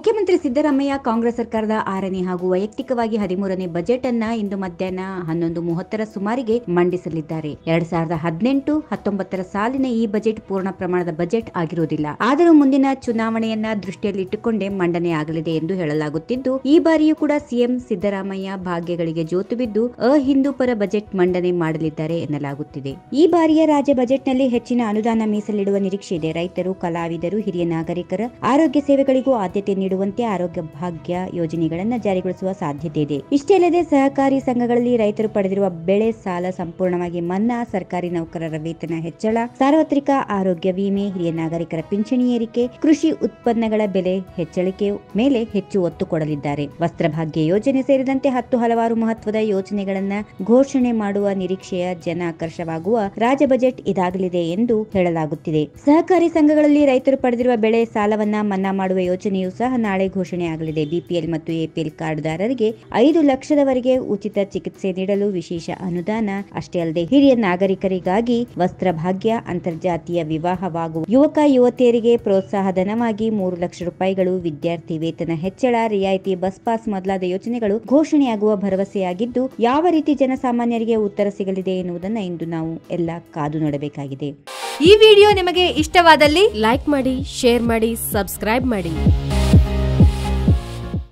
ಮುಖ್ಯಮಂತ್ರಿ ಸಿದ್ದರಾಮಯ್ಯ ಕಾಂಗ್ರೆಸ್ ಸರ್ಕಾರದ ಆರನೇ ಹಾಗೂ ವೈಯಕ್ತಿಕವಾಗಿ ಹದಿಮೂರನೇ ಬಜೆಟ್ ಅನ್ನ ಇಂದು ಮಧ್ಯಾಹ್ನ ಹನ್ನೊಂದು ಮೂವತ್ತರ ಸುಮಾರಿಗೆ ಮಂಡಿಸಲಿದ್ದಾರೆ. ಎರಡ್ ಸಾವಿರದ ಹದಿನೆಂಟು ಹತ್ತೊಂಬತ್ತರ ಸಾಲಿನ ಈ ಬಜೆಟ್ ಪೂರ್ಣ ಪ್ರಮಾಣದ ಬಜೆಟ್ ಆಗಿರುವುದಿಲ್ಲ. ಆದರೂ ಮುಂದಿನ ಚುನಾವಣೆಯನ್ನ ದೃಷ್ಟಿಯಲ್ಲಿಟ್ಟುಕೊಂಡೇ ಮಂಡನೆ ಆಗಲಿದೆ ಎಂದು ಹೇಳಲಾಗುತ್ತಿದ್ದು, ಈ ಬಾರಿಯೂ ಕೂಡ ಸಿಎಂ ಸಿದ್ದರಾಮಯ್ಯ ಭಾಗ್ಯಗಳಿಗೆ ಜೋತು ಬಿದ್ದು ಅಹಿಂದೂ ಪರ ಬಜೆಟ್ ಮಂಡನೆ ಮಾಡಲಿದ್ದಾರೆ ಎನ್ನಲಾಗುತ್ತಿದೆ. ಈ ಬಾರಿಯ ರಾಜ್ಯ ಬಜೆಟ್ನಲ್ಲಿ ಹೆಚ್ಚಿನ ಅನುದಾನ ಮೀಸಲಿಡುವ ನಿರೀಕ್ಷೆ ಇದೆ. ರೈತರು, ಕಲಾವಿದರು, ಹಿರಿಯ ನಾಗರಿಕರ ಆರೋಗ್ಯ ಸೇವೆಗಳಿಗೂ ಆದ್ಯತೆ ನೀಡುವಂತೆ ಆರೋಗ್ಯ ಭಾಗ್ಯ ಯೋಜನೆಗಳನ್ನು ಜಾರಿಗೊಳಿಸುವ ಸಾಧ್ಯತೆ ಇದೆ. ಇಷ್ಟೇ ಅಲ್ಲದೆ ಸಹಕಾರಿ ಸಂಘಗಳಲ್ಲಿ ರೈತರು ಪಡೆದಿರುವ ಬೆಳೆ ಸಾಲ ಸಂಪೂರ್ಣವಾಗಿ ಮನ್ನಾ, ಸರ್ಕಾರಿ ನೌಕರರ ವೇತನ ಹೆಚ್ಚಳ, ಸಾರ್ವತ್ರಿಕ ಆರೋಗ್ಯ ವಿಮೆ, ಹಿರಿಯ ನಾಗರಿಕರ ಪಿಂಚಣಿ ಏರಿಕೆ, ಕೃಷಿ ಉತ್ಪನ್ನಗಳ ಬೆಲೆ ಹೆಚ್ಚಳಿಕೆ ಮೇಲೆ ಹೆಚ್ಚು ಒತ್ತು ಕೊಡಲಿದ್ದಾರೆ. ವಸ್ತ್ರಭಾಗ್ಯ ಯೋಜನೆ ಸೇರಿದಂತೆ ಹತ್ತು ಹಲವಾರು ಮಹತ್ವದ ಯೋಜನೆಗಳನ್ನ ಘೋಷಣೆ ಮಾಡುವ ನಿರೀಕ್ಷೆಯ ಜನ ಆಕರ್ಷವಾಗುವ ರಾಜ್ಯ ಬಜೆಟ್ ಇದಾಗಲಿದೆ ಎಂದು ಹೇಳಲಾಗುತ್ತಿದೆ. ಸಹಕಾರಿ ಸಂಘಗಳಲ್ಲಿ ರೈತರು ಪಡೆದಿರುವ ಬೆಳೆ ಸಾಲವನ್ನ ಮನ್ನಾ ಮಾಡುವ ಯೋಜನೆಯೂ ಸಹ ನಾಳೆ ಘೋಷಣೆ ಆಗಲಿದೆ. ಬಿಪಿಎಲ್ ಮತ್ತು ಎಪಿಎಲ್ ಕಾರ್ಡ್ದಾರರಿಗೆ ಐದು ಲಕ್ಷದವರೆಗೆ ಉಚಿತ ಚಿಕಿತ್ಸೆ ನೀಡಲು ವಿಶೇಷ ಅನುದಾನ. ಅಷ್ಟೇ ಅಲ್ಲದೆ ಹಿರಿಯ ನಾಗರಿಕರಿಗಾಗಿ ವಸ್ತ್ರಭಾಗ್ಯ, ಅಂತರ್ಜಾತೀಯ ವಿವಾಹವಾಗುವ ಯುವಕ, ಯುವತಿಯರಿಗೆ ಪ್ರೋತ್ಸಾಹಧನವಾಗಿ ಮೂರು ಲಕ್ಷ ರೂಪಾಯಿಗಳು, ವಿದ್ಯಾರ್ಥಿ ವೇತನ ಹೆಚ್ಚಳ, ರಿಯಾಯಿತಿ ಬಸ್ ಪಾಸ್ ಮೊದಲಾದ ಯೋಜನೆಗಳು ಘೋಷಣೆಯಾಗುವ ಭರವಸೆಯಾಗಿದ್ದು, ಯಾವ ರೀತಿ ಜನಸಾಮಾನ್ಯರಿಗೆ ಉತ್ತರ ಸಿಗಲಿದೆ ಎನ್ನುವುದನ್ನು ಇಂದು ನಾವು ಎಲ್ಲ ಕಾದು ನೋಡಬೇಕಾಗಿದೆ. ಈ ವಿಡಿಯೋ ನಿಮಗೆ ಇಷ್ಟವಾದಲ್ಲಿ ಲೈಕ್ ಮಾಡಿ, ಶೇರ್ ಮಾಡಿ, ಸಬ್ಸ್ಕ್ರೈಬ್ ಮಾಡಿ.